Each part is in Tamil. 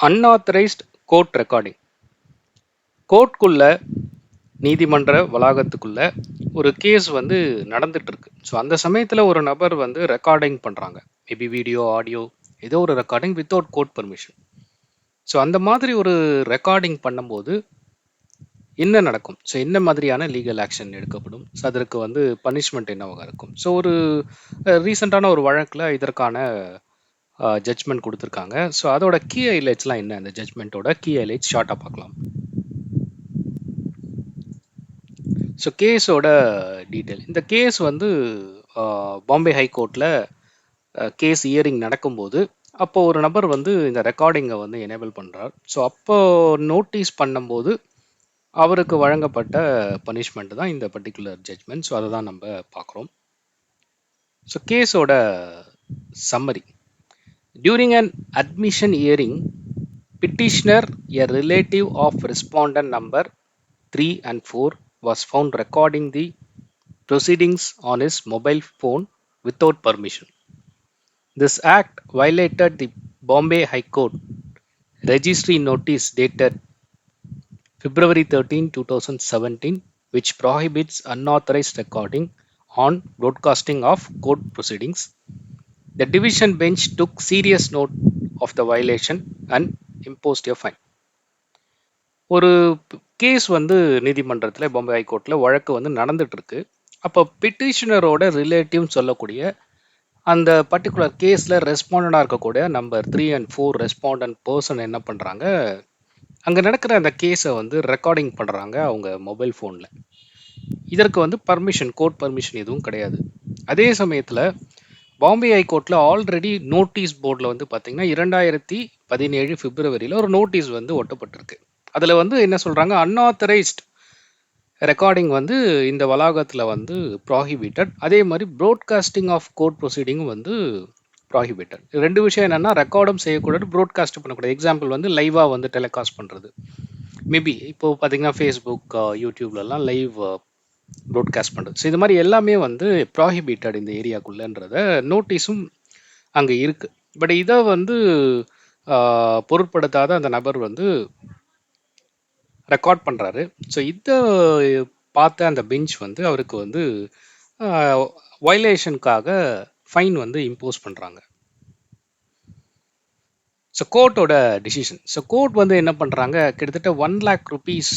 அன்ஆத்தரைஸ்ட் கோர்ட் ரெக்கார்டிங் கோர்ட்குள்ள நீதிமன்ற வளாகத்துக்குள்ள ஒரு கேஸ் வந்து நடந்துட்டு இருக்கு ஸோ அந்த சமயத்தில் ஒரு நபர் வந்து ரெக்கார்டிங் பண்ணுறாங்க மேபி வீடியோ ஆடியோ ஏதோ ஒரு recording without court permission so அந்த மாதிரி ஒரு ரெக்கார்டிங் பண்ணும்போது என்ன நடக்கும்? ஸோ என்ன மாதிரியான லீகல் ஆக்ஷன் எடுக்கப்படும்? ஸோ அதற்கு வந்து பனிஷ்மெண்ட் என்னவாக இருக்கும்? ஸோ ஒரு ரீசெண்டான ஒரு வழக்கில் இதற்கான ஜட்ஜ்மெண்ட் கொடுத்துருக்காங்க. ஸோ அதோட கீ ஹைலைட்ஸ்லாம் என்ன? அந்த ஜட்ஜ்மெண்ட்டோட கீ ஹைலைட்ஸ் ஷார்ட்டாக பார்க்கலாம். ஸோ கேஸோட டீட்டெயில் இந்த கேஸ் வந்து பாம்பே ஹைகோர்ட்டில் கேஸ் இயரிங் நடக்கும்போது அப்போ ஒரு நபர் வந்து இந்த ரெக்கார்டிங்கை வந்து எனேபிள் பண்ணுறார் ஸோ அப்போ நோட்டீஸ் பண்ணும்போது அவருக்கு வழங்கப்பட்ட பனிஷ்மெண்ட் தான் இந்த பர்டிகுலர் ஜட்ஜ்மெண்ட் ஸோ அதை தான் நம்ம பார்க்குறோம். ஸோ கேஸோட summary During an admission hearing, petitioner, a relative of respondent number 3 and 4, was found recording the proceedings on his mobile phone without permission. This act violated the Bombay High Court registry notice dated February 13, 2017, which prohibits unauthorized recording on broadcasting of court proceedings the division bench took serious note of the violation and imposed a fine. ஒரு கேஸ் வந்து நீதிமன்றத்தில் பாம்பே ஹைகோர்ட்டில் வழக்கு வந்து நடந்துட்டு இருக்கு அப்போ பிட்டிஷனரோட ரிலேட்டிவ்னு சொல்லக்கூடிய அந்த பர்டிகுலர் கேஸில் ரெஸ்பாண்டண்டாக இருக்கக்கூடிய number three and four respondent person என்ன பண்ணுறாங்க அங்கே நடக்கிற அந்த கேஸை வந்து ரெக்கார்டிங் பண்ணுறாங்க அவங்க மொபைல் ஃபோனில் இதற்கு வந்து பர்மிஷன் கோர்ட் பர்மிஷன் எதுவும் கிடையாது. அதே சமயத்தில் பாம்பே ஹைகோர்ட்டில் ஆல்ரெடி நோட்டீஸ் போர்டில் வந்து பார்த்தீங்கன்னா இரண்டாயிரத்தி பதினேழு பிப்ரவரியில் ஒரு நோட்டீஸ் வந்து ஒட்டப்பட்டிருக்கு. அதில் வந்து என்ன சொல்கிறாங்க அன்ஆத்தரைஸ்ட் ரெக்கார்டிங் வந்து இந்த வளாகத்தில் வந்து ப்ராஹிபிட்டட் அதே மாதிரி ப்ரோட்காஸ்டிங் ஆஃப் கோர்ட் ப்ரொசீடிங்கும் வந்து ப்ராஹிபிட்டட் ரெண்டு விஷயம் என்னென்னா ரெக்கார்டும் செய்யக்கூடாது ப்ராட்காஸ்ட் பண்ணக்கூடாது. எக்ஸாம்பிள் வந்து லைவாக வந்து டெலிகாஸ்ட் பண்ணுறது மேபி இப்போ பார்த்தீங்கன்னா ஃபேஸ்புக் uh, யூடியூப்லலாம் லைவ் ப்ரோட்காஸ்ட் பண்ணுறது ஸோ இது மாதிரி எல்லாமே வந்து ப்ராஹிபிட்டட் இந்த ஏரியாக்குள்ளன்றத நோட்டீஸும் அங்கே இருக்குது பட் இதை வந்து பொருட்படுத்தாத அந்த நபர் வந்து ரெக்கார்ட் பண்ணுறாரு ஸோ இதை பார்த்த அந்த பெஞ்ச் வந்து அவருக்கு வந்து வயலேஷனுக்காக ஃபைன் வந்து இம்போஸ் பண்ணுறாங்க ஸோ கோர்ட்டோட டிசிஷன் ஸோ கோர்ட் வந்து என்ன பண்ணுறாங்க கிட்டத்தட்ட ஒன் லேக் ருபீஸ்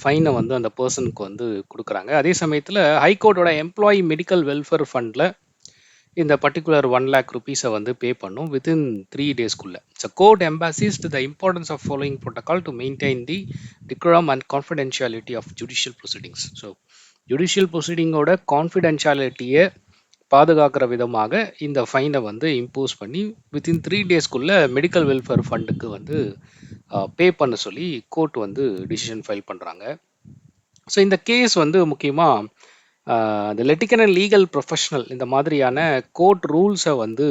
ஃபைனை வந்து அந்த பர்சனுக்கு வந்து கொடுக்குறாங்க. அதே சமயத்தில் ஹைகோர்ட்டோட எம்ப்ளாயி மெடிக்கல் வெல்ஃபேர் ஃபண்டில் இந்த பர்டிகுலர் ஒன் லேக் ருபீஸை வந்து பே பண்ணும் வித்தின் த்ரீ டேஸ்க்குள்ளே so court emphasis the importance of following protocol to maintain the decorum and confidentiality of judicial proceedings so judicial ப்ரொசீடிங்கோட கான்ஃபிடென்ஷியாலிட்டியை பாதுகாக்கிற விதமாக இந்த ஃபைனை வந்து இம்போஸ் பண்ணி வித்தின் த்ரீ டேஸ்க்குள்ளே மெடிக்கல் வெல்ஃபேர் ஃபண்டுக்கு வந்து பே பண்ண சொல்லி கோர்ட் வந்து டிசிஷன் ஃபைல் பண்ணுறாங்க ஸோ இந்த கேஸ் வந்து முக்கியமாக இந்த லெட்டிக்கன் அண்ட் லீகல் ப்ரொஃபஷனல் இந்த மாதிரியான கோர்ட் ரூல்ஸை வந்து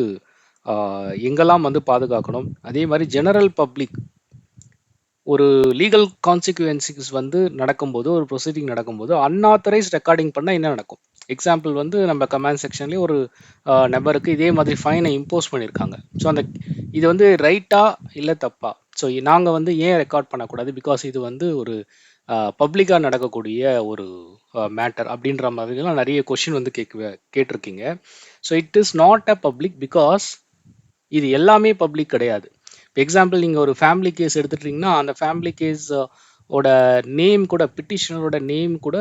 எங்கெல்லாம் வந்து பாதுகாக்கணும்? அதே மாதிரி ஜெனரல் பப்ளிக் ஒரு லீகல் கான்சிக்வன்சிஸ் வந்து நடக்கும்போது ஒரு ப்ரொசீடிங் நடக்கும்போது அன்ஆத்தரைஸ் ரெக்கார்டிங் பண்ணால் என்ன நடக்கும்? எக்ஸாம்பிள் வந்து நம்ம கமெண்ட் செக்ஷன்லேயே ஒரு நபருக்கு இதே மாதிரி ஃபைனை இம்போஸ் பண்ணியிருக்காங்க ஸோ அந்த இது வந்து ரைட்டா இல்லை தப்பா? ஸோ நாங்கள் வந்து ஏன் ரெக்கார்ட் பண்ணக்கூடாது? பிகாஸ் இது வந்து ஒரு பப்ளிக்காக நடக்கக்கூடிய ஒரு மேட்டர் அப்படின்ற மாதிரிலாம் நிறைய கொஷின் வந்து கேட்க கேட்டிருக்கீங்க. So it is not a public because இது எல்லாமே பப்ளிக் கிடையாது. எக்ஸாம்பிள் நீங்கள் ஒரு ஃபேமிலி கேஸ் எடுத்துட்டீங்கன்னா அந்த ஃபேமிலி கேஸ் uh, ஓட நேம் கூட பிட்டிஷனரோட நேம் கூட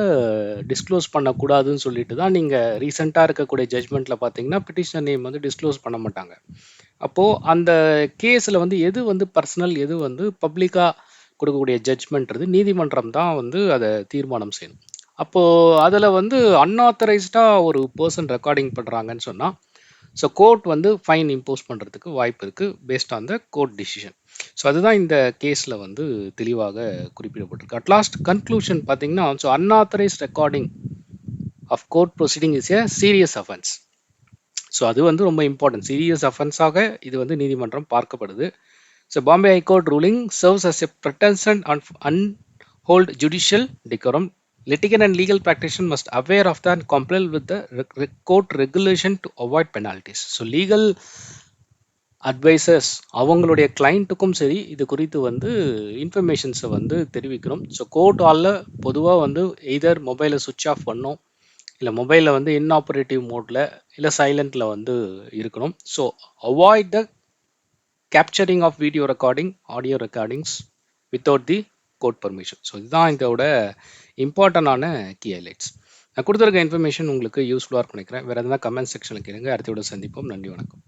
டிஸ்க்ளோஸ் பண்ணக்கூடாதுன்னு சொல்லிட்டு தான் நீங்கள் ரீசெண்டாக இருக்கக்கூடிய ஜட்மெண்ட்டில் பார்த்தீங்கன்னா பிட்டிஷனர் நேம் வந்து டிஸ்க்ளோஸ் பண்ண மாட்டாங்க. அப்போது அந்த கேஸில் வந்து எது வந்து பர்சனல் எது வந்து பப்ளிக்காக கொடுக்கக்கூடிய ஜட்மெண்ட்றது நீதிமன்றம் தான் வந்து அதை தீர்மானம் செய்யணும். அப்போது அதில் வந்து அன்ஆத்தரைஸ்டாக ஒரு பர்சன் ரெக்கார்டிங் பண்ணுறாங்கன்னு சொன்னால் ஸோ கோர்ட் வந்து ஃபைன் இம்போஸ் பண்ணுறதுக்கு வாய்ப்பு இருக்குது based on the court decision so அதுதான் இந்த கேஸில் வந்து தெளிவாக குறிப்பிடப்பட்டிருக்கு. அட்லாஸ்ட் கன்க்ளூஷன் பார்த்தீங்கன்னா so unauthorised recording of court proceeding is a serious offence so அது வந்து ரொம்ப இம்பார்ட்டன்ட் சீரியஸ் அஃபென்ஸாக இது வந்து நீதிமன்றம் பார்க்கப்படுது. So Bombay high court ruling serves as a precedent an uphold judicial decorum litigant and legal practitioner must aware of that and comply with the re- re- court regulation to avoid penalties. So legal advisors அவங்களுடைய கிளைண்ட்டுக்கும் சரி இது குறித்து வந்து இன்ஃபர்மேஷன்ஸை வந்து தெரிவிக்கணும். ஸோ கோர்ட் ஹாலில் பொதுவாக வந்து எய்தர் மொபைலை சுவிட்ச் ஆஃப் பண்ணோம் இல்லை மொபைலில் வந்து இன்ஆப்ரேட்டிவ் மோடில் இல்லை சைலண்டில் வந்து இருக்கணும். So avoid the capturing of video recording audio recordings without the court permission so இதுதான் இதோட இம்பார்ட்டண்டான கீ ஹைலைட்ஸ் நான் கொடுத்துருக்க இன்ஃபர்மேஷன் உங்களுக்கு யூஸ்ஃபுல்லாக இருக்கும் நினைக்கிறேன். வேறு எதனா கமெண்ட் செக்ஷனில் கேளுங்க. அடுத்த விட சந்திப்போம். நன்றி வணக்கம்.